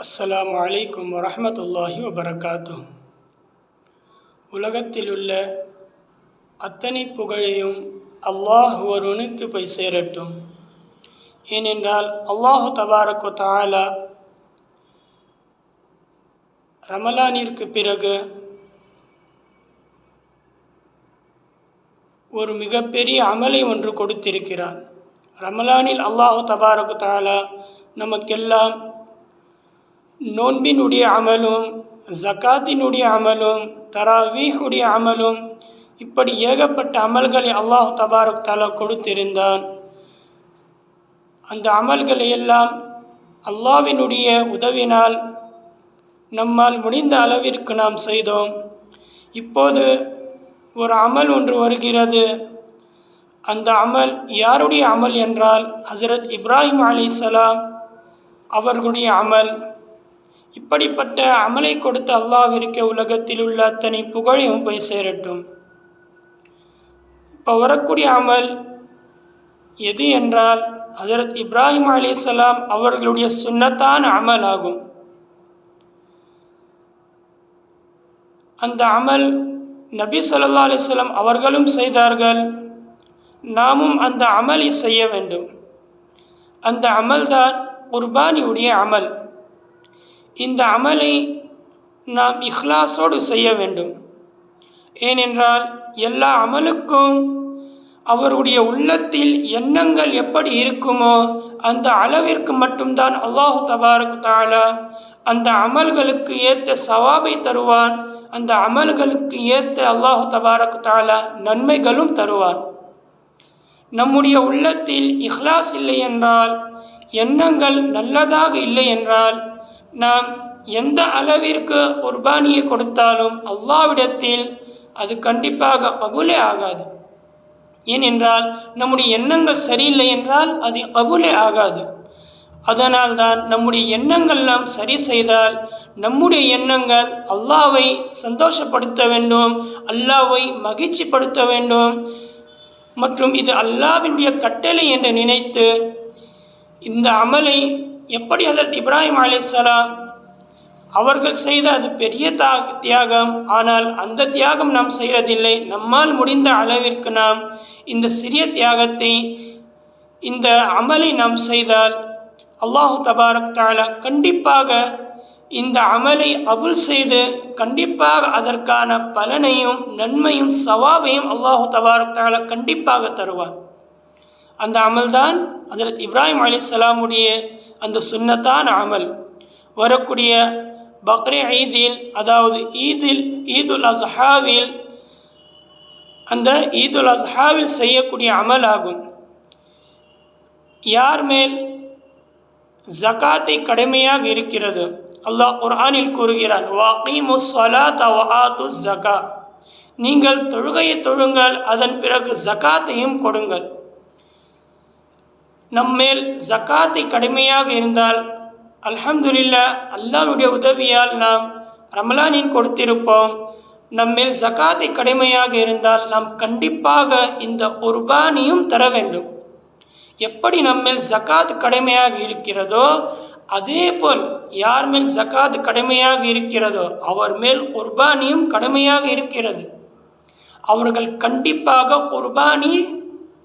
அஸ்லாம் வலைக்கம் வரமத்துல்லாஹி வபரகாத்தும் உலகத்திலுள்ள அத்தனை புகழையும் அல்லாஹ் ஒருவனுக்கு போய் சேரட்டும். ஏனென்றால் அல்லாஹு தபாரக்கு தாலா ரமலானிற்கு பிறகு ஒரு மிகப்பெரிய அமலை ஒன்று கொடுத்திருக்கிறான் ரமலானில் அல்லாஹு தபாரக்கு தாலா நமக்கெல்லாம் நோன்பினுடைய அமலும் ஜக்காத்தினுடைய அமலும் தராவீஹுடைய அமலும் இப்படி ஏகப்பட்ட அமல்களை அல்லாஹு தபாரக் தாலா கொடுத்திருந்தான். அந்த அமல்களை எல்லாம் அல்லாவினுடைய உதவினால் நம்மால் முடிந்த அளவிற்கு நாம் செய்தோம். இப்போது ஒரு அமல் ஒன்று வருகிறது. அந்த அமல் யாருடைய அமல் என்றால் ஹசரத் இப்ராஹிம் அலிசலாம் அவர்களுடைய அமல். இப்படிப்பட்ட அமலை கொடுத்த அல்லாவிற்கு உலகத்தில் உள்ள அத்தனை புகழையும் போய் சேரட்டும். இப்போ வரக்கூடிய அமல் எது என்றால் ஹசரத் இப்ராஹிம் அலிசலாம் அவர்களுடைய சுன்னத்தான அமல் ஆகும். அந்த அமல் நபி சொல்லா அலிஸ்லாம் அவர்களும் செய்தார்கள். நாமும் அந்த அமலை செய்ய வேண்டும். அந்த அமல்தான் குர்பானியுடைய அமல். இந்த அமலை நாம் இஹ்லாஸோடு செய்ய வேண்டும். ஏனென்றால் எல்லா அமலுக்கும் அவருடைய உள்ளத்தில் எண்ணங்கள் எப்படி இருக்குமோ அந்த அளவிற்கு மட்டும்தான் அல்லாஹு தபாரக் தாலா அந்த அமல்களுக்கு ஏற்ற சவாபை தருவான். அந்த அமல்களுக்கு ஏற்ற அல்லாஹு தபாரக் தாலா நன்மைகளும் தருவான். நம்முடைய உள்ளத்தில் இஹ்லாஸ் இல்லை என்றால் எண்ணங்கள் நல்லதாக இல்லை என்றால் நாம் எந்த அளவிற்கு குர்பானியை கொடுத்தாலும் அல்லாவிடத்தில் அது கண்டிப்பாக கபூலே ஆகாது. ஏனென்றால் நம்முடைய எண்ணங்கள் சரியில்லை என்றால் அது கபூலே ஆகாது. அதனால் தான் நம்முடைய எண்ணங்கள் நாம் சரி செய்தால் நம்முடைய எண்ணங்கள் அல்லாவை சந்தோஷப்படுத்த வேண்டும் அல்லாவை மகிழ்ச்சிப்படுத்த வேண்டும். மற்றும் இது அல்லாவினுடைய கட்டளை என்று நினைத்து இந்த அமலை எப்படி அதற்கு இப்ராஹிம் அலிசலாம் அவர்கள் செய்த அது பெரிய தா தியாகம். ஆனால் அந்த தியாகம் நாம் செய்கிறதில்லை நம்மால் முடிந்த அளவிற்கு நாம் இந்த சிறிய தியாகத்தை இந்த அமலை நாம் செய்தால் அல்லாஹு தபாரக் தாலா கண்டிப்பாக இந்த அமலை அபுல் செய்து கண்டிப்பாக அதற்கான பலனையும் நன்மையும் சவாபையும் அல்லாஹு தபாரக் தாலா கண்டிப்பாக தருவான். அந்த அமல்தான் ஹசரத் இப்ராஹிம் அலி சலாமுடைய அந்த சுன்னத்தான அமல். வரக்கூடிய பக்ரே ஈதில் அதாவது ஈதில் ஈதுல் அஸ்ஹாவில் அந்த ஈதுல் அஸ்ஹாவில் செய்யக்கூடிய அமல் ஆகும் யார் மேல் ஜகாத்தை கடமையாக இருக்கிறது? அல்லாஹ் குர்ஆனில் கூறுகிறான் வாக்கிமு ஸலாத ஜக்கா. ஜகா நீங்கள் தொழுகையை தொழுங்கள் அதன் பிறகு ஜகாத்தையும் கொடுங்கள். நம்மேல் ஜக்காத்தை கடுமையாக இருந்தால் அல்ஹம்துலில்லா அல்லாவுடைய உதவியால் நாம் ரமலானின் கொடுத்திருப்போம். நம்மேல் ஜக்காத்தை கடுமையாக இருந்தால் நாம் கண்டிப்பாக இந்த குர்பானியும் தர வேண்டும். எப்படி நம்மேல் ஜக்காத் கடமையாக இருக்கிறதோ அதே போல் யார் மேல் ஜக்காத் கடமையாக இருக்கிறதோ அவர் மேல் குர்பானியும் கடமையாக இருக்கிறது. அவர்கள் கண்டிப்பாக குர்பானி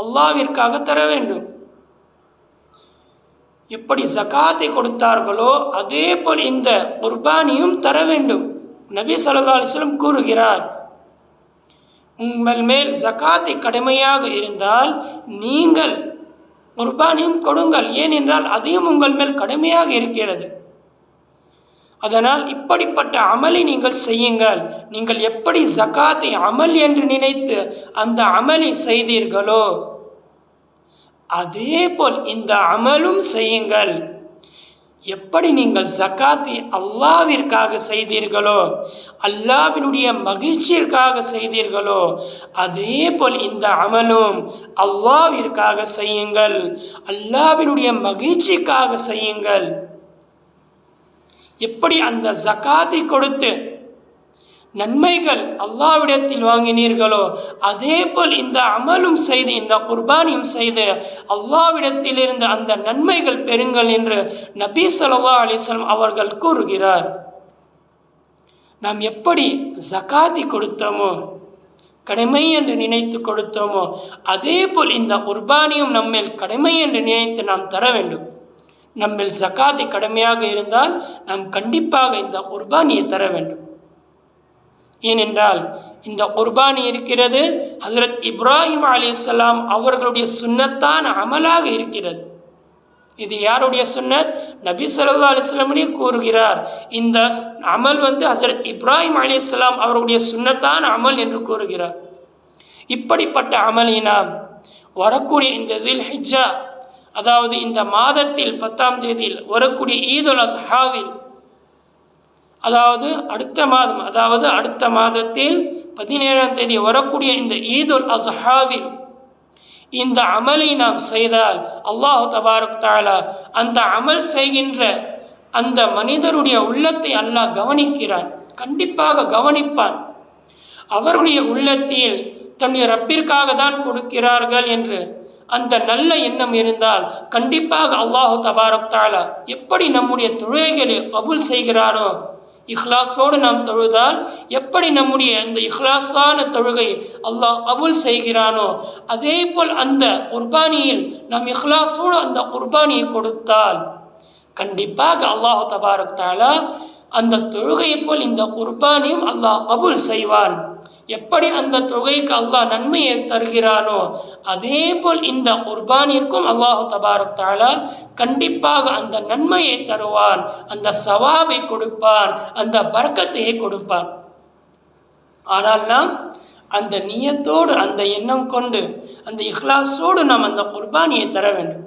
அல்லாவிற்காக தர வேண்டும். எப்படி ஜக்காத்தை கொடுத்தார்களோ அதே போல் இந்த குர்பானியும் தர வேண்டும். நபி சல்லா அலிஸ்லம் கூறுகிறார் உங்கள் மேல் ஜக்காத்தை கடமையாக இருந்தால் நீங்கள் குர்பானியும் கொடுங்கள் ஏனென்றால் அதையும் உங்கள் மேல் கடமையாக இருக்கிறது. அதனால் இப்படிப்பட்ட அமலை நீங்கள் செய்யுங்கள். நீங்கள் எப்படி ஜக்காத்தை அமல் என்று நினைத்து அந்த அமலை செய்தீர்களோ அதே போல் இந்த அமலும் செய்யுங்கள். எப்படி நீங்கள் ஜக்காத்தை அல்லாவிற்காக செய்தீர்களோ அல்லாவினுடைய மகிழ்ச்சியிற்காக செய்தீர்களோ அதே போல் இந்த அமலும் அல்லாவிற்காக செய்யுங்கள். அல்லாவினுடைய மகிழ்ச்சிக்காக செய்யுங்கள். எப்படி அந்த ஜக்காத்தை கொடுத்து நன்மைகள் அல்லாவிடத்தில் வாங்கினீர்களோ அதே போல் இந்த அமலும் செய்து இந்த குர்பானியும் செய்து அல்லாவிடத்தில் இருந்து அந்த நன்மைகள் பெறுங்கள் என்று நபி ஸல்லல்லாஹு அலைஹி அவர்கள் கூறுகிறார். நாம் எப்படி ஜகாதி கொடுத்தோமோ கடமை என்று நினைத்து கொடுத்தோமோ அதே போல் இந்த குர்பானியும் நம்மேல் கடமை என்று நினைத்து நாம் தர வேண்டும். நம்மில் ஜகாதி கடமையாக இருந்தால் நாம் கண்டிப்பாக இந்த குர்பானியை தர வேண்டும். ஏனென்றால் இந்த குர்பானி இருக்கிறது ஹசரத் இப்ராஹிம் அலிஸ்லாம் அவர்களுடைய சுன்னத்தான அமலாக இருக்கிறது. இது யாருடைய சுன்னத் நபி சல்லா அலிஸ்லமுடைய கூறுகிறார். இந்த அமல் வந்து ஹசரத் இப்ராஹிம் அலிஸ்லாம் அவருடைய சுன்னத்தான அமல் என்று கூறுகிறார். இப்படிப்பட்ட அமலினால் வரக்கூடிய இந்த இதில் ஹிஜ்ஜா அதாவது இந்த மாதத்தில் பத்தாம் தேதியில் வரக்கூடிய ஈதுல் அஸ்ஹாவில் அதாவது அடுத்த மாதம் அதாவது அடுத்த மாதத்தில் பதினேழாம் தேதி வரக்கூடிய இந்த ஈதுல் அசஹாவில் இந்த அமலை நாம் செய்தால் அல்லாஹு தபாரக் தாலா அந்த அமல் செய்கின்ற அந்த மனிதருடைய உள்ளத்தை அல்லாஹ் கவனிக்கிறான் கண்டிப்பாக கவனிப்பான். அவருடைய உள்ளத்தில் தன்னுடைய ரப்பிற்காக தான் கொடுக்கிறார்கள் என்று அந்த நல்ல எண்ணம் இருந்தால் கண்டிப்பாக அல்லாஹு தபாரக் தாலா எப்படி நம்முடைய தொழுகைகளை அபுல் செய்கிறாரோ இஹ்லாஸோடு நாம் தொழுதால் எப்படி நம்முடைய அந்த இஹ்லாஸான தொழுகை அல்லாஹ் கபுல் செய்கிறானோ அதே போல் அந்த குர்பானியில் நாம் இஹ்லாஸோடு அந்த குர்பானியை கொடுத்தால் கண்டிப்பாக அல்லாஹு தபாரக் தாலா அந்த தொழுகையை போல் இந்த குர்பானையும் அல்லாஹ் கபுல் செய்வான். எப்படி அந்த தொகைக்கு அல்லாஹ் நன்மையை தருகிறானோ அதே போல் இந்த குர்பானிற்கும் அல்லாஹு தபாரக் தாலா கண்டிப்பாக அந்த நன்மையை தருவான் அந்த சவாபை கொடுப்பான் அந்த பறக்கத்தையை கொடுப்பான். ஆனால் நாம் அந்த நியத்தோடு அந்த எண்ணம் கொண்டு அந்த இஹ்லாஸோடு நாம் அந்த குர்பானியை தர வேண்டும்.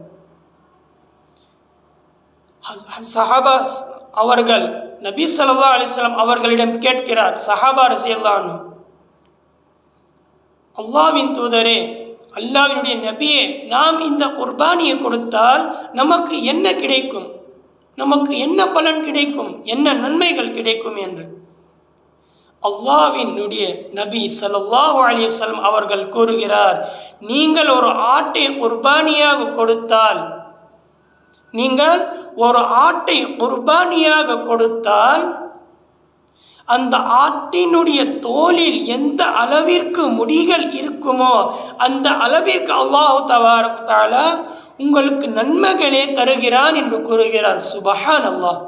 சஹாபாஸ் அவர்கள் நபி சல்லா அலிஸ்லாம் அவர்களிடம் கேட்கிறார் சஹாபா ரசியல்லான் அல்லாவின் தூதரே அல்லாவினுடைய நபியே நாம் இந்த குர்பானியை கொடுத்தால் நமக்கு என்ன கிடைக்கும்? நமக்கு என்ன பலன் கிடைக்கும்? என்ன நன்மைகள் கிடைக்கும் என்று. அல்லாவினுடைய நபி சல்லாஹூ அலிவசல்லம் அவர்கள் கூறுகிறார் நீங்கள் ஒரு ஆட்டை குர்பானியாக கொடுத்தால் நீங்கள் ஒரு ஆட்டை குர்பானியாக கொடுத்தால் அந்த ஆட்டினுடைய தோலில் எந்த அளவிற்கு முடிகள் இருக்குமோ அந்த அளவிற்கு அல்லாஹு தபாரக் உங்களுக்கு நன்மைகளே தருகிறான் என்று கூறுகிறார். சுபஹான் அல்லாஹ்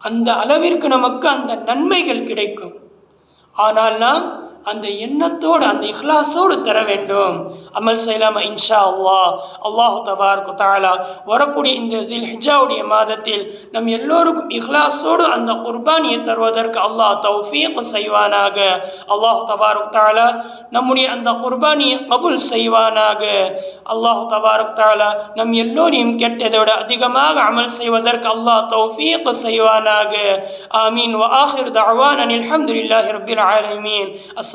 அந்த அளவிற்கு நமக்கு அந்த நன்மைகள் கிடைக்கும். ஆனால் நாம் அந்த எண்ணத்தோடு அந்த இஹ்லாஸோடு தர வேண்டும். அமல் செய்யலாமா? இன்ஷா அல்லா அல்லாஹு தபார்க்கு தாலா வரக்கூடிய இந்த இதில் ஹிஜாவுடைய மாதத்தில் நம் எல்லோருக்கும் இஹ்லாஸோடு அந்த குர்பானியை தருவதற்கு அல்லாஹ் தௌஃபீக் செய்வானாக. அல்லாஹு தபாரக் தாலா நம்முடைய அந்த குர்பானியை கபுல் செய்வானாக. அல்லாஹு தபாரக் தாலா நம் எல்லோரையும் கெட்டதோட அதிகமாக அமல் செய்வதற்கு அல்லாஹ் தௌஃபீக் செய்வானாக. ஆமீன். வ ஆஹிர் தவான் அனில் அஹமதுல்லாஹி ரபில் ஆலமீன். அஸ்